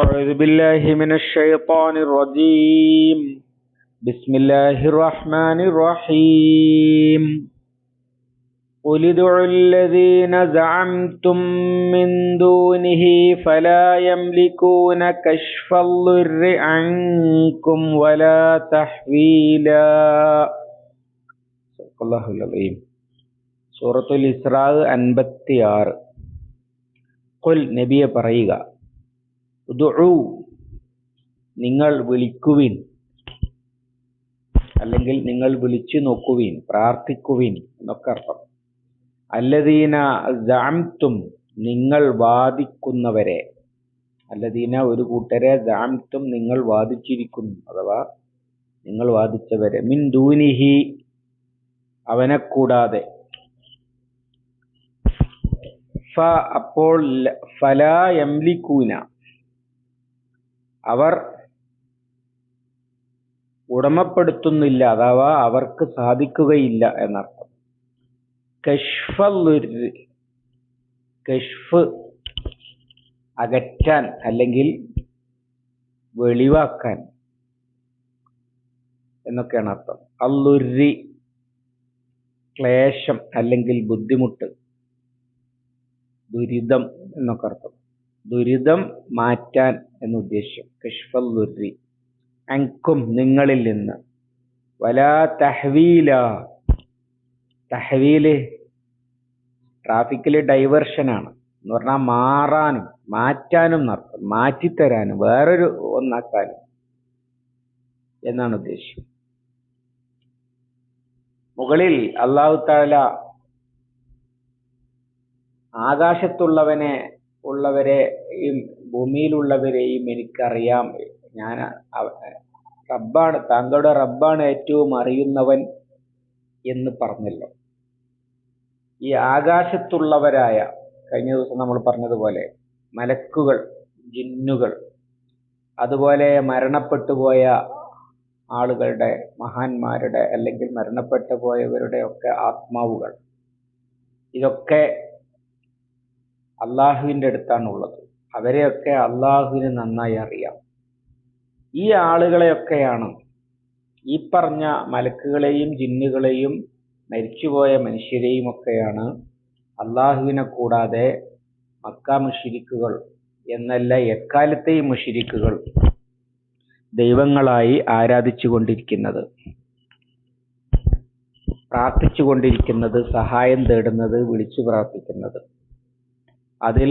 أعوذ بالله من الشيطان الرجيم. بسم الله الرحمن الرحيم. قل ادعوا الذين زعمتم من دونه فلا يملكون كشف الضر عنكم ولا تحويلا. صدق الله العظيم. سورة الإسراء അൻപത്തി قل نبي നബിയെ ഉദുഉ നിങ്ങൾ വിളിക്കുവിൻ. അല്ലെങ്കിൽ നിങ്ങൾ വിളിച്ചു നോക്കുവിൻ പ്രാർത്ഥിക്കുവിൻ എന്നൊക്കെ അർത്ഥം. അല്ലദീന ജാംത്തും നിങ്ങൾ വാദിക്കുന്നവരെ. അല്ലദീന ഒരു കൂട്ടരെ ജാംത്തും നിങ്ങൾ വാദിച്ചിരിക്കുന്നു അഥവാ നിങ്ങൾ വാദിച്ചവരെ. മിൻ ദൂനിഹി അവനെ കൂടാതെ. ഫ അപ്പോൾ ഫലാ യംലിക്കൂന. അവർ ഉടമപ്പെടുത്തുന്നില്ല അഥവാ അവർക്ക് സാധിക്കുകയില്ല എന്നർത്ഥം. കഷ്ഫ് അകറ്റാൻ അല്ലെങ്കിൽ വെളിവാക്കാൻ എന്നൊക്കെയാണ് അർത്ഥം. അല്ലുരി ക്ലേശം അല്ലെങ്കിൽ ബുദ്ധിമുട്ട് ദുരിതം എന്നൊക്കെ അർത്ഥം. ദുരിതം മാറ്റാൻ എന്ന് ഉദ്ദേശ്യം കഷ്ഫൽ ദുരി. അങ്കും നിങ്ങളിൽ നിന്ന്. വലാ തഹ്വീല. തഹ്വീൽ ട്രാഫിക്കിൽ ഡൈവേർഷനാണ്. എന്ന് പറഞ്ഞാൽ മാറാനും മാറ്റാനും നടത്തും. മാറ്റിത്തരാനും വേറൊരു ഒന്നാക്കാനും എന്നാണ് ഉദ്ദേശ്യം മുകളിൽ അള്ളാഹു താല ആകാശത്തുള്ളവനെ ഉള്ളവരെയും ഭൂമിയിലുള്ളവരെയും എനിക്കറിയാം. ഞാൻ റബ്ബാണ് താങ്കളുടെ റബ്ബാണ് ഏറ്റവും അറിയുന്നവൻ എന്ന് പറഞ്ഞല്ലോ. ഈ ആകാശത്തുള്ളവരായ കഴിഞ്ഞ ദിവസം നമ്മൾ പറഞ്ഞതുപോലെ മലക്കുകൾ ജിന്നുകൾ അതുപോലെ മരണപ്പെട്ടുപോയ ആളുകളുടെ മഹാന്മാരുടെ അല്ലെങ്കിൽ മരണപ്പെട്ടു പോയവരുടെ ഒക്കെ ആത്മാവുകൾ. ഇതൊക്കെ അള്ളാഹുവിന്റെ അടുത്താണുള്ളത് അവരെയൊക്കെ അള്ളാഹുവിന് നന്നായി അറിയാം. ഈ ആളുകളെയൊക്കെയാണ് ഈ പറഞ്ഞ മലക്കുകളെയും ജിന്നുകളെയും മരിച്ചുപോയ മനുഷ്യരെയും ഒക്കെയാണ് അള്ളാഹുവിനെ കൂടാതെ മക്ക മുഷിരിക്കുകൾ എന്നല്ല എക്കാലത്തെയും മുഷിരിക്കുകൾ ദൈവങ്ങളായി ആരാധിച്ചു കൊണ്ടിരിക്കുന്നത് പ്രാർത്ഥിച്ചു കൊണ്ടിരിക്കുന്നത് സഹായം തേടുന്നത് വിളിച്ചു പ്രാർത്ഥിക്കുന്നത്. അതിൽ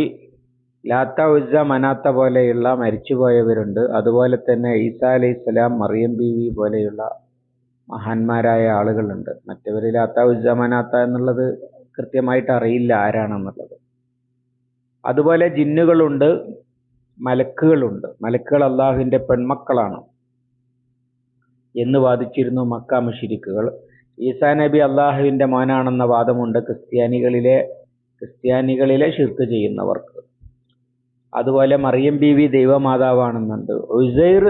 ലാത്ത ഉസ്സ മനാത്ത പോലെയുള്ള മരിച്ചുപോയവരുണ്ട്. അതുപോലെ തന്നെ ഈസാ അലൈഹി സ്വലാം മറിയം ബീവി പോലെയുള്ള മഹാന്മാരായ ആളുകളുണ്ട്. മറ്റവര് ലാത്ത ഉസ്സ മനാത്ത എന്നുള്ളത് കൃത്യമായിട്ട് അറിയില്ല ആരാണെന്നുള്ളത്. അതുപോലെ ജിന്നുകളുണ്ട് മലക്കുകളുണ്ട്. മലക്കുകൾ അള്ളാഹുവിന്റെ പെൺമക്കളാണ് എന്ന് വാദിച്ചിരുന്നു മക്ക മുഷിരിക്കുകൾ. ഈസാ നബി അള്ളാഹുവിന്റെ മോനാണെന്ന വാദമുണ്ട് ക്രിസ്ത്യാനികളിലെ ക്രിസ്ത്യാനികളിലെ ഷിർക്ക് ചെയ്യുന്നവർക്ക്. അതുപോലെ മറിയം ബീവി ദൈവമാതാവാണെന്നുണ്ട്. ഉസൈർ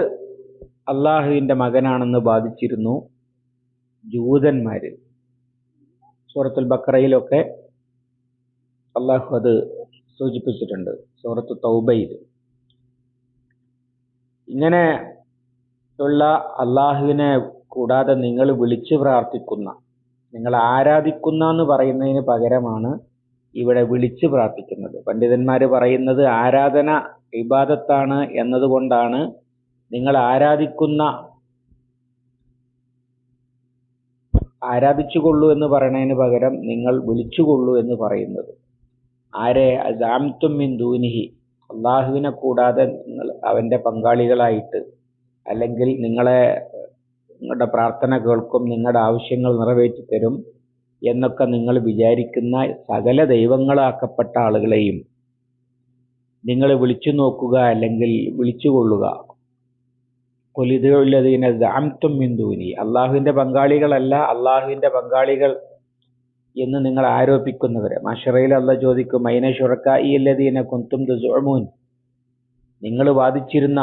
അള്ളാഹുവിന്റെ മകനാണെന്ന് ബാധിച്ചിരുന്നു ജൂതന്മാര്. സൂറത്തുൽ ബക്കറയിലൊക്കെ അള്ളാഹു അത് സൂചിപ്പിച്ചിട്ടുണ്ട് സൂറത്ത് തൗബയിൽ. ഇങ്ങനെ ഉള്ള അള്ളാഹുവിനെ കൂടാതെ നിങ്ങൾ വിളിച്ചു പ്രാർത്ഥിക്കുന്ന നിങ്ങൾ ആരാധിക്കുന്ന എന്ന് പറയുന്നതിന് പകരമാണ് ഇവിടെ വിളിച്ചു പ്രാർത്ഥിക്കുന്നത്. പണ്ഡിതന്മാർ പറയുന്നത് ആരാധന ഇബാദത്താണ് എന്നതുകൊണ്ടാണ് നിങ്ങൾ ആരാധിക്കുന്ന ആരാധിച്ചുകൊള്ളൂ എന്ന് പറയുന്നതിന് പകരം നിങ്ങൾ വിളിച്ചുകൊള്ളൂ എന്ന് പറയുന്നത്. ആരെ? ദാമിത്വമിൻ മിൻ ദൂനിഹി. അള്ളാഹുവിനെ കൂടാതെ നിങ്ങൾ അവന്റെ പങ്കാളികളായിട്ട് അല്ലെങ്കിൽ നിങ്ങളെ നിങ്ങളുടെ പ്രാർത്ഥന കേൾക്കും നിങ്ങളുടെ ആവശ്യങ്ങൾ നിറവേറ്റി തരും എന്നൊക്കെ നിങ്ങൾ വിചാരിക്കുന്ന സകല ദൈവങ്ങളാക്കപ്പെട്ട ആളുകളെയും നിങ്ങൾ വിളിച്ചു നോക്കുക അല്ലെങ്കിൽ വിളിച്ചുകൊള്ളുക കൊലിതുള്ളതിനെ ദാംത്തും മിന്ദൂനി അള്ളാഹുവിന്റെ പങ്കാളികളല്ല അള്ളാഹുവിന്റെ പങ്കാളികൾ എന്ന് നിങ്ങൾ ആരോപിക്കുന്നവരെ. മഷറയിൽ അല്ല ചോദിക്കും മൈന ഷുറക്ക ഈ അല്ലതീനെ കുന്തും ദുസോമൂൻ നിങ്ങൾ വാദിച്ചിരുന്ന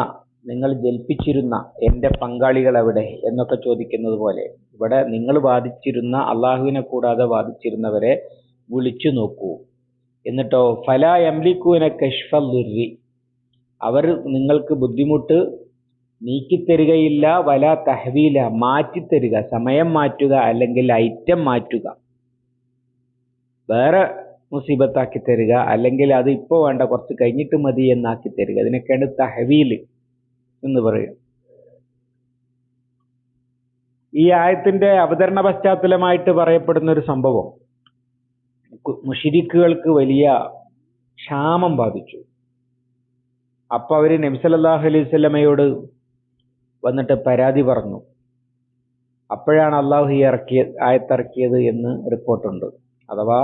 നിങ്ങൾ ജൽപ്പിച്ചിരുന്ന എന്റെ പങ്കാളികൾ എവിടെ എന്നൊക്കെ ചോദിക്കുന്നത് പോലെ ഇവിടെ നിങ്ങൾ വാദിച്ചിരുന്ന അള്ളാഹുവിനെ കൂടാതെ വാദിച്ചിരുന്നവരെ വിളിച്ചു നോക്കൂ. എന്നിട്ടോ ഫല യംലിക്കൂന കഷ്ഫുരി അവർ നിങ്ങൾക്ക് ബുദ്ധിമുട്ട് നീക്കിത്തരികയില്ല വല തഹവീല മാറ്റിത്തരിക സമയം മാറ്റുക അല്ലെങ്കിൽ ഐറ്റം മാറ്റുക. വേറെ മുസീബത്താക്കി തരിക അല്ലെങ്കിൽ അത് ഇപ്പോൾ വേണ്ട കുറച്ച് കഴിഞ്ഞിട്ട് മതി എന്നാക്കി തരിക. ഇതിനൊക്കെയാണ് തഹവീൽ എന്ന് പറയും. ഈ ആയത്തിന്റെ അവതരണ പശ്ചാത്തലമായിട്ട് പറയപ്പെടുന്ന ഒരു സംഭവം മുഷിരിക്കുകൾക്ക് വലിയ ക്ഷാമം ബാധിച്ചു. അപ്പൊ അവർ നബ്സലല്ലാഹു അലൈഹി വന്നിട്ട് പരാതി പറഞ്ഞു. അപ്പോഴാണ് അള്ളാഹു ഈ ഇറക്കിയ ആയത്തിറക്കിയത് എന്ന് റിപ്പോർട്ടുണ്ട്. അഥവാ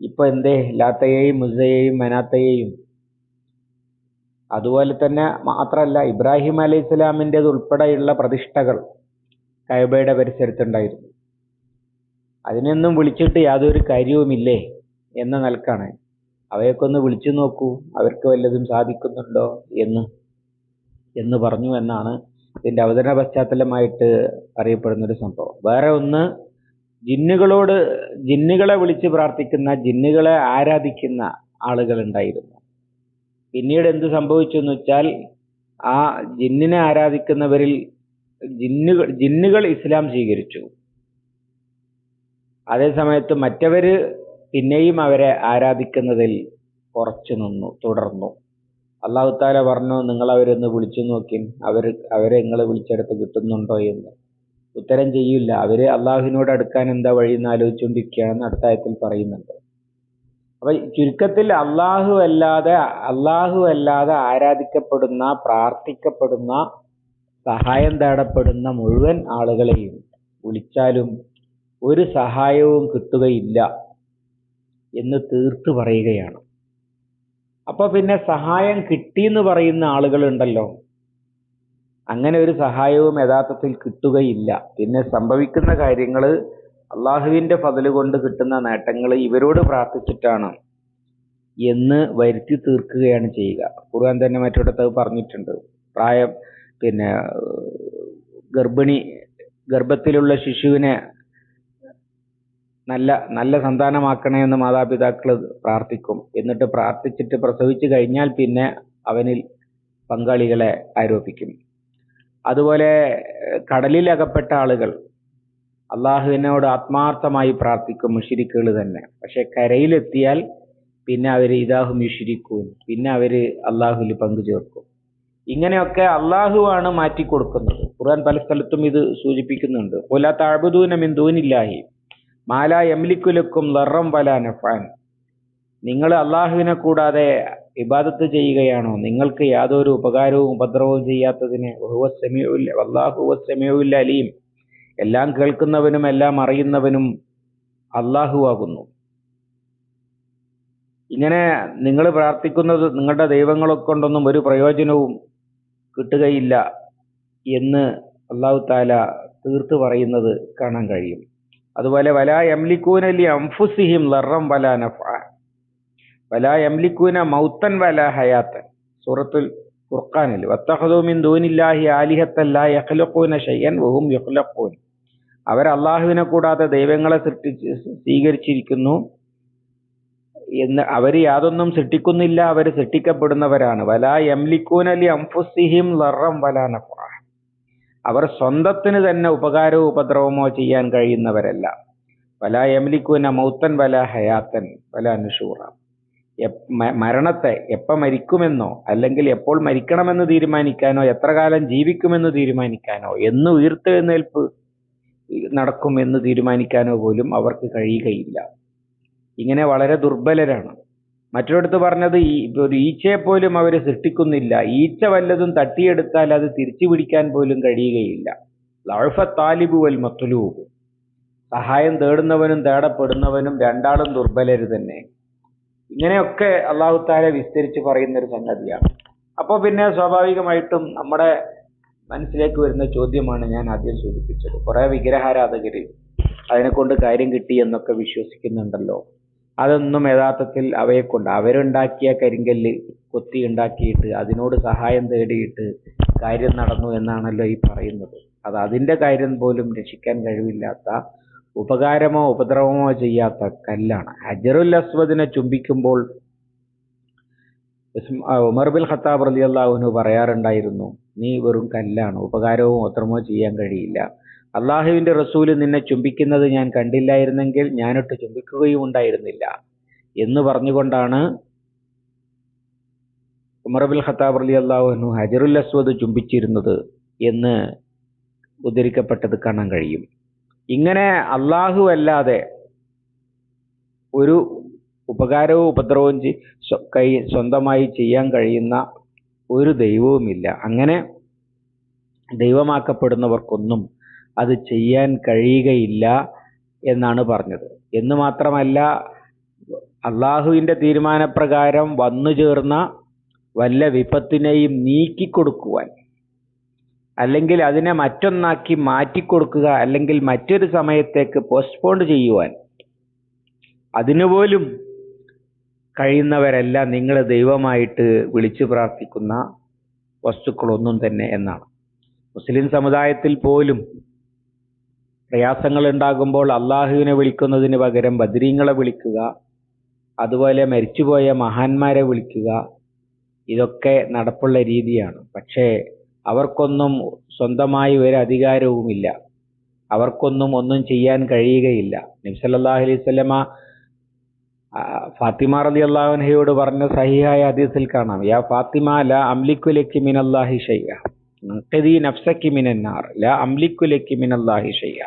ഇപ്പൊ എന്തേ ലാത്തയെയും മുസയെയും മനാത്തയെയും അതുപോലെ തന്നെ മാത്രമല്ല ഇബ്രാഹിം അലൈഹി സ്വലാമിന്റെത് ഉൾപ്പെടെയുള്ള പ്രതിഷ്ഠകൾ കൈബയുടെ പരിസരത്തുണ്ടായിരുന്നു. അതിനൊന്നും വിളിച്ചിട്ട് യാതൊരു കാര്യവുമില്ലേ എന്ന നിലക്കാണ്. അവയൊക്കെ ഒന്ന് വിളിച്ചു നോക്കൂ അവർക്ക് വല്ലതും സാധിക്കുന്നുണ്ടോ എന്ന് എന്ന് പറഞ്ഞു എന്നാണ് ഇതിന്റെ അവതരണ പശ്ചാത്തലമായിട്ട് അറിയപ്പെടുന്നൊരു സംഭവം. വേറെ ഒന്ന് ജിന്നുകളോട് ജിന്നുകളെ വിളിച്ച് പ്രാർത്ഥിക്കുന്ന ജിന്നുകളെ ആരാധിക്കുന്ന ആളുകൾ ഉണ്ടായിരുന്നു പിന്നീട് എന്ത് സംഭവിച്ചു എന്ന് വെച്ചാൽ ആ ജിന്നിനെ ആരാധിക്കുന്നവരിൽ ജിന്നുകൾ ജിന്നുകൾ ഇസ്ലാം സ്വീകരിച്ചു. അതേ സമയത്ത് മറ്റവര് പിന്നെയും അവരെ ആരാധിക്കുന്നതിൽ കുറച്ചു നിന്നു തുടർന്നു. അള്ളാഹു താല പറഞ്ഞു നിങ്ങൾ അവരൊന്ന് വിളിച്ചു നോക്കി അവർ അവരെ നിങ്ങൾ വിളിച്ചെടുത്ത് കിട്ടുന്നുണ്ടോ എന്ന്. ഉത്തരം ചെയ്യില്ല. അവർ അള്ളാഹുവിനോട് അടുക്കാൻ എന്താ വഴി എന്ന് ആലോചിച്ചുകൊണ്ടിരിക്കുകയാണെന്ന് അടുത്ത ആയത്തിൽ പറയുന്നുണ്ട്. അപ്പൊ ചുരുക്കത്തിൽ അള്ളാഹു അല്ലാതെ അള്ളാഹു അല്ലാതെ ആരാധിക്കപ്പെടുന്ന പ്രാർത്ഥിക്കപ്പെടുന്ന സഹായം തേടപ്പെടുന്ന മുഴുവൻ ആളുകളെയും വിളിച്ചാലും ഒരു സഹായവും കിട്ടുകയില്ല എന്ന് തീർത്തു പറയുകയാണ്. അപ്പൊ പിന്നെ സഹായം കിട്ടിയെന്ന് പറയുന്ന ആളുകളുണ്ടല്ലോ. അങ്ങനെ ഒരു സഹായവും യഥാർത്ഥത്തിൽ കിട്ടുകയില്ല. പിന്നെ സംഭവിക്കുന്ന കാര്യങ്ങൾ അള്ളാഹുവിന്റെ ഫതിൽ കൊണ്ട് കിട്ടുന്ന നേട്ടങ്ങൾ ഇവരോട് പ്രാർത്ഥിച്ചിട്ടാണ് എന്ന് വരുത്തി തീർക്കുകയാണ് ചെയ്യുക. ഖുർആൻ തന്നെ മറ്റിടത്ത് പറഞ്ഞിട്ടുണ്ട്. പ്രായം പിന്നെ ഗർഭിണി ഗർഭത്തിലുള്ള ശിശുവിനെ നല്ല നല്ല സന്താനമാക്കണേ എന്ന് മാതാപിതാക്കൾ പ്രാർത്ഥിക്കും. എന്നിട്ട് പ്രാർത്ഥിച്ചിട്ട് പ്രസവിച്ചു കഴിഞ്ഞാൽ പിന്നെ അവനിൽ പങ്കാളികളെ ആരോപിക്കും. അതുപോലെ കടലിൽ അകപ്പെട്ട ആളുകൾ അള്ളാഹുവിനോട് ആത്മാർത്ഥമായി പ്രാർത്ഥിക്കും മുഷിരിക്കുകൾ തന്നെ. പക്ഷെ കരയിലെത്തിയാൽ പിന്നെ അവർ ഇതാഹും യുഷിരിക്കും പിന്നെ അവർ അള്ളാഹുവിൽ പങ്കു ചേർക്കും. ഇങ്ങനെയൊക്കെ അള്ളാഹുവാണ് മാറ്റിക്കൊടുക്കുന്നത്. ഖുർആൻ പല സ്ഥലത്തും ഇത് സൂചിപ്പിക്കുന്നുണ്ട്. ഒല താഴ്ബുദൂന മിന്ദൂനില്ലാഹി മാല എംലിക്കുലക്കും ലറം വല നഫാൻ നിങ്ങൾ അള്ളാഹുവിനെ കൂടാതെ ഇബാദത്ത് ചെയ്യുകയാണോ? നിങ്ങൾക്ക് യാതൊരു ഉപകാരവും ഉപദ്രവവും ചെയ്യാത്തതിന് അള്ളാഹു അലീം എല്ലാം കേൾക്കുന്നവനും എല്ലാം അറിയുന്നവനും അള്ളാഹു ആകുന്നു. ഇങ്ങനെ നിങ്ങൾ പ്രാർത്ഥിക്കുന്നത് നിങ്ങളുടെ ദൈവങ്ങളെ കൊണ്ടൊന്നും ഒരു പ്രയോജനവും കിട്ടുകയില്ല എന്ന് അള്ളാഹു താല തീർത്തു പറയുന്നത് കാണാൻ കഴിയും. അതുപോലെ വല യംലിക്കൂനലി അംഫുസിഹിം ലറം വല നഫ വല എംലിക്കൂന മൗത്തൻ വല ഹയാത്തൻ. സൂറത്തുൽ ഫുർഖാനിൽ വത്തഹദു മിൻ ദൂനില്ലാഹി യഖ്ലഖൂന ഷയ്യൻ വഹും യഖ്ലഖൂൻ. അവർ അള്ളാഹുവിനെ കൂടാതെ ദൈവങ്ങളെ സൃഷ്ടിച്ച് സ്വീകരിച്ചിരിക്കുന്നു എന്ന് അവർ യാതൊന്നും സൃഷ്ടിക്കുന്നില്ല അവർ സൃഷ്ടിക്കപ്പെടുന്നവരാണ്. വല യംലിക്കൂനലി അംഫുസിഹിം ലറം വല നഫ അവർ സ്വന്തത്തിന് തന്നെ ഉപകാരവും ഉപദ്രവമോ ചെയ്യാൻ കഴിയുന്നവരല്ല. വല യംലിക്കൂന മൗത്തൻ വല ഹയാത്തൻ വല അനുഷൂറ മരണത്തെ എപ്പോൾ മരിക്കുമെന്നോ അല്ലെങ്കിൽ എപ്പോൾ മരിക്കണമെന്ന് തീരുമാനിക്കാനോ എത്ര കാലം ജീവിക്കുമെന്ന് തീരുമാനിക്കാനോ എന്ന് ഉയർത്തെഴുന്നേൽപ്പ് നടക്കും എന്ന് തീരുമാനിക്കാനോ പോലും അവർക്ക് കഴിയുകയില്ല. ഇങ്ങനെ വളരെ ദുർബലരാണ്. മറ്റൊരിടത്ത് പറഞ്ഞത് ഈ ഒരു ഈച്ചയെ പോലും അവർ സൃഷ്ടിക്കുന്നില്ല. ഈച്ച വല്ലതും തട്ടിയെടുത്താൽ അത് തിരിച്ചു പിടിക്കാൻ പോലും കഴിയുകയില്ല. ലഴഫ താലിബു വൽ മത്തുലൂബ് സഹായം തേടുന്നവനും തേടപ്പെടുന്നവനും രണ്ടാളും ദുർബലര് തന്നെ. ഇങ്ങനെയൊക്കെ അള്ളാഹു താല വിസ്തരിച്ച് പറയുന്ന ഒരു സംഗതിയാണ്. അപ്പോൾ പിന്നെ സ്വാഭാവികമായിട്ടും നമ്മുടെ മനസ്സിലേക്ക് വരുന്ന ചോദ്യമാണ് ഞാൻ ആദ്യം സൂചിപ്പിച്ചത്. കുറെ വിഗ്രഹാരാധകര് അതിനെ കൊണ്ട് കാര്യം കിട്ടി എന്നൊക്കെ വിശ്വസിക്കുന്നുണ്ടല്ലോ. അതൊന്നും യഥാർത്ഥത്തിൽ അവയെ കൊണ്ട് അവരുണ്ടാക്കിയ കരിങ്കല്ല് കൊത്തി ഉണ്ടാക്കിയിട്ട് അതിനോട് സഹായം തേടിയിട്ട് കാര്യം നടന്നു എന്നാണല്ലോ ഈ പറയുന്നത്. അത് അതിന്റെ കാര്യം പോലും രക്ഷിക്കാൻ കഴിവില്ലാത്ത ഉപകാരമോ ഉപദ്രവമോ ചെയ്യാത്ത കല്ലാണ്. ഹജറുൽ അസ്വദിനെ ചുംബിക്കുമ്പോൾ ഉമർ ബിൽ ഖത്താബ് റലി അള്ളാഹുനു പറയാറുണ്ടായിരുന്നു നീ വെറും കല്ലാണ് ഉപകാരവും ഒത്രമോ ചെയ്യാൻ കഴിയില്ല. അള്ളാഹുവിന്റെ റസൂൽ നിന്നെ ചുംബിക്കുന്നത് ഞാൻ കണ്ടില്ലായിരുന്നെങ്കിൽ ഞാനൊട്ട് ചുംബിക്കുകയും ഉണ്ടായിരുന്നില്ല. എന്ന് പറഞ്ഞുകൊണ്ടാണ് ഉമർ ബിൻ ഖത്താബ് അലി അള്ളാഹുനു ഹജറുൽ അസ്വദ് ചുംബിച്ചിരുന്നത് എന്ന് ഉദ്ധരിക്കപ്പെട്ടത് കാണാൻ കഴിയും. ഇങ്ങനെ അള്ളാഹു അല്ലാതെ ഒരു ഉപകാരവും ഉപദ്രവവും കൈ സ്വന്തമായി ചെയ്യാൻ കഴിയുന്ന ഒരു ദൈവവുമില്ല. അങ്ങനെ ദൈവമാക്കപ്പെടുന്നവർക്കൊന്നും അത് ചെയ്യാൻ കഴിയുകയില്ല എന്നാണ് പറഞ്ഞത്. എന്ന് മാത്രമല്ല അള്ളാഹുവിന്റെ തീരുമാനപ്രകാരം വന്നു ചേർന്ന വല്ല വിപത്തിനെയും നീക്കിക്കൊടുക്കുവാൻ അല്ലെങ്കിൽ അതിനെ മറ്റൊന്നാക്കി മാറ്റിക്കൊടുക്കുക അല്ലെങ്കിൽ മറ്റൊരു സമയത്തേക്ക് പോസ്റ്റ്പോൺ ചെയ്യുവാൻ. അതിനുപോലും കഴിയുന്നവരല്ല നിങ്ങൾ ദൈവമായിട്ട് വിളിച്ചു പ്രാർത്ഥിക്കുന്ന വസ്തുക്കളൊന്നും തന്നെ എന്നാണ്. മുസ്ലിം സമുദായത്തിൽ പോലും പ്രയാസങ്ങൾ ഉണ്ടാകുമ്പോൾ അള്ളാഹുവിനെ വിളിക്കുന്നതിന് പകരം ബദ്രീങ്ങളെ വിളിക്കുക അതുപോലെ മരിച്ചുപോയ മഹാന്മാരെ വിളിക്കുക ഇതൊക്കെ നടപ്പുള്ള രീതിയാണ്. പക്ഷേ അവർക്കൊന്നും സ്വന്തമായി ഒരു അധികാരവുമില്ല. അവർക്കൊന്നും ഒന്നും ചെയ്യാൻ കഴിയുകയില്ല. നബ്സല്ലാഹു അലൈഹി സ്വലമ ഫാത്തിമ റലി അള്ളാഹുനഹയോട് പറഞ്ഞ സഹിഹായ ഹദീസിൽ കാണാം. യാ ഫാത്തിമ ല അംലിക്കുലക്കി മിനല്ലാഹി ഷയ്യ നഖദി നഫ്സക്കി മിനന്നാർ. ല അംലിക്കുലക്കി മിനല്ലാഹി ഷയ്യ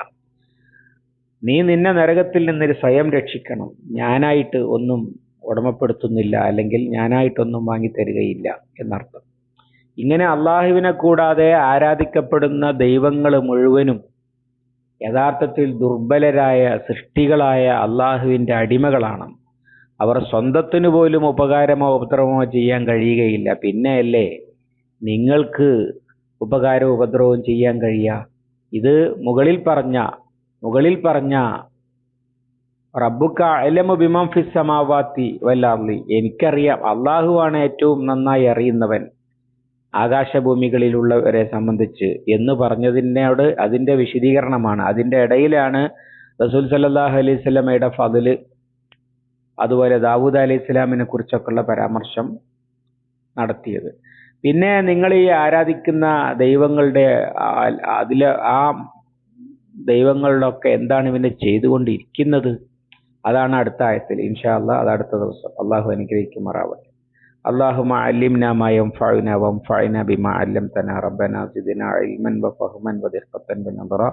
നീ നിന്നെ നരകത്തിൽ നിന്ന് സ്വയം രക്ഷിക്കണം. ഞാനായിട്ട് ഒന്നും ഉടമപ്പെടുത്തുന്നില്ല അല്ലെങ്കിൽ ഞാനായിട്ടൊന്നും വാങ്ങി തരികയില്ല എന്നർത്ഥം. ഇങ്ങനെ അള്ളാഹുവിനെ കൂടാതെ ആരാധിക്കപ്പെടുന്ന ദൈവങ്ങൾ മുഴുവനും യഥാർത്ഥത്തിൽ ദുർബലരായ സൃഷ്ടികളായ അള്ളാഹുവിന്റെ അടിമകളാണ്. അവർ സ്വന്തത്തിനു പോലും ഉപകാരമോ ഉപദ്രവമോ ചെയ്യാൻ കഴിയുകയില്ല. പിന്നെയല്ലേ നിങ്ങൾക്ക് ഉപകാരവും ഉപദ്രവവും ചെയ്യാൻ കഴിയുക ഇത് മുകളിൽ പറഞ്ഞ മുകളിൽ പറഞ്ഞ റബ്ബുക്ക അലമു ബിമം ഫിസ് സമാവാത്തി വല്ലാർലി എനിക്കറിയാം അള്ളാഹുവാണ് ഏറ്റവും നന്നായി അറിയുന്നവൻ. ആകാശഭൂമികളിലുള്ളവരെ സംബന്ധിച്ച് എന്ന് പറഞ്ഞതിനോട് അതിന്റെ വിശദീകരണമാണ്. അതിന്റെ ഇടയിലാണ് റസൂൽ സല്ലല്ലാഹു അലൈഹി സ്വലമയുടെ ഫതിൽ അതുപോലെ ദാവൂദ് അലൈഹി സ്വലാമിനെ കുറിച്ചൊക്കെയുള്ള പരാമർശം നടത്തിയത്. പിന്നെ നിങ്ങൾ ഈ ആരാധിക്കുന്ന ദൈവങ്ങളുടെ അതിൽ ആ ദൈവങ്ങളിലൊക്കെ എന്താണ് ഇവനെ ചെയ്തുകൊണ്ടിരിക്കുന്നത്? അതാണ് അടുത്ത ആയത്തിൽ. ഇൻഷാ അത് അടുത്ത ദിവസം. അള്ളാഹു അനുഗ്രഹിക്കുമാറാവട്ടെ. اللهم علمنا ما ينفعنا وانفعنا بما علمتنا ربنا زدنا علما وفهما ودقة بنظرة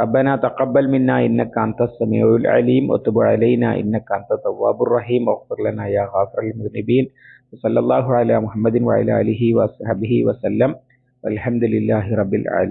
ربنا تقبل منا إنك أنت السميع العليم وتب علينا إنك أنت التواب الرحيم واغفر لنا يا غافر المذنبين وصلى الله على محمد وعلى آله وصحبه وسلم والحمد لله رب العالمين